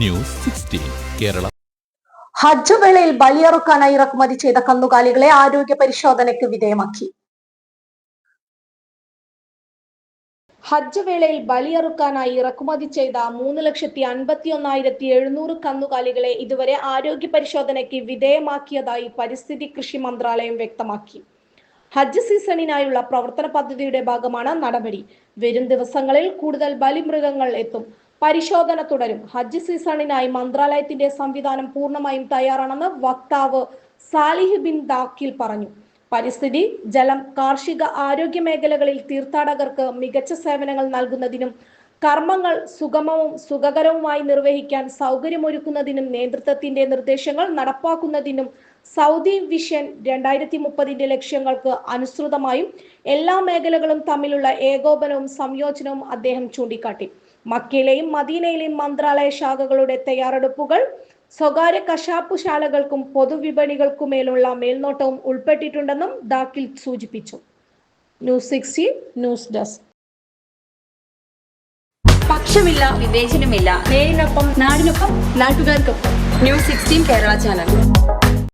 News sixteen Kerala. ഹജ്ജ് വേളയിൽ ബലിയറുക്കാനായി ഇറക്കുമതി ചെയ്ത കന്നുകാലികളെ ആരോഗ്യ പരിശോധനയ്ക്ക് വിധേയമാക്കി. ഹജ്ജ് വേളയിൽ ബലിയറുക്കാനായി ഇറക്കുമതി ചെയ്ത മൂന്ന് ലക്ഷത്തി അൻപത്തി ഒന്നായിരത്തി എഴുന്നൂറ് കന്നുകാലികളെ ഇതുവരെ ആരോഗ്യ പരിശോധനയ്ക്ക് വിധേയമാക്കിയതായി പരിസ്ഥിതി കൃഷി മന്ത്രാലയം വ്യക്തമാക്കി. ഹജ്ജ് സീസണിനായുള്ള പ്രവർത്തന പദ്ധതിയുടെ ഭാഗമാണ് നടപടി. വരും ദിവസങ്ങളിൽ കൂടുതൽ ബലിമൃഗങ്ങൾ എത്തും. പരിശോധന തുടരും. ഹജ്ജ് സീസണിനായി മന്ത്രാലയത്തിന്റെ സംവിധാനം പൂർണമായും തയ്യാറാണെന്ന് വക്താവ് സാലിഹ് ബിൻ ദാക്കിൽ പറഞ്ഞു. പരിസ്ഥിതി ജലം കാർഷിക ആരോഗ്യ മേഖലകളിൽ തീർത്ഥാടകർക്ക് മികച്ച സേവനങ്ങൾ നൽകുന്നതിനും കർമ്മങ്ങൾ സുഗമവും സുഖകരവുമായി നിർവഹിക്കാൻ സൗകര്യമൊരുക്കുന്നതിനും നേതൃത്വത്തിന്റെ നിർദ്ദേശങ്ങൾ നടപ്പാക്കുന്നതിനും സൗദി വിഷൻ രണ്ടായിരത്തി മുപ്പതിന്റെ ലക്ഷ്യങ്ങൾക്ക് അനുസൃതമായും എല്ലാ മേഖലകളും തമ്മിലുള്ള ഏകോപനവും സംയോജനവും അദ്ദേഹം ചൂണ്ടിക്കാട്ടി. മക്കയിലെയും മദീനയിലെയും മന്ത്രാലയ ശാഖകളുടെ തയ്യാറെടുപ്പുകൾ സ്വകാര്യ കശാപ്പുശാലകൾക്കും പൊതുവിപണികൾക്കുമേലുള്ള മേൽനോട്ടവും ഉൾപ്പെട്ടിട്ടുണ്ടെന്നും ദാക്കിൽ സൂചിപ്പിച്ചു. News sixty news desk. പക്ഷമില്ല വിവേചനമില്ല. നേരിനൊപ്പം നാടിനൊപ്പം നാട്ടുകാർക്കൊപ്പം. News sixteen Kerala channel.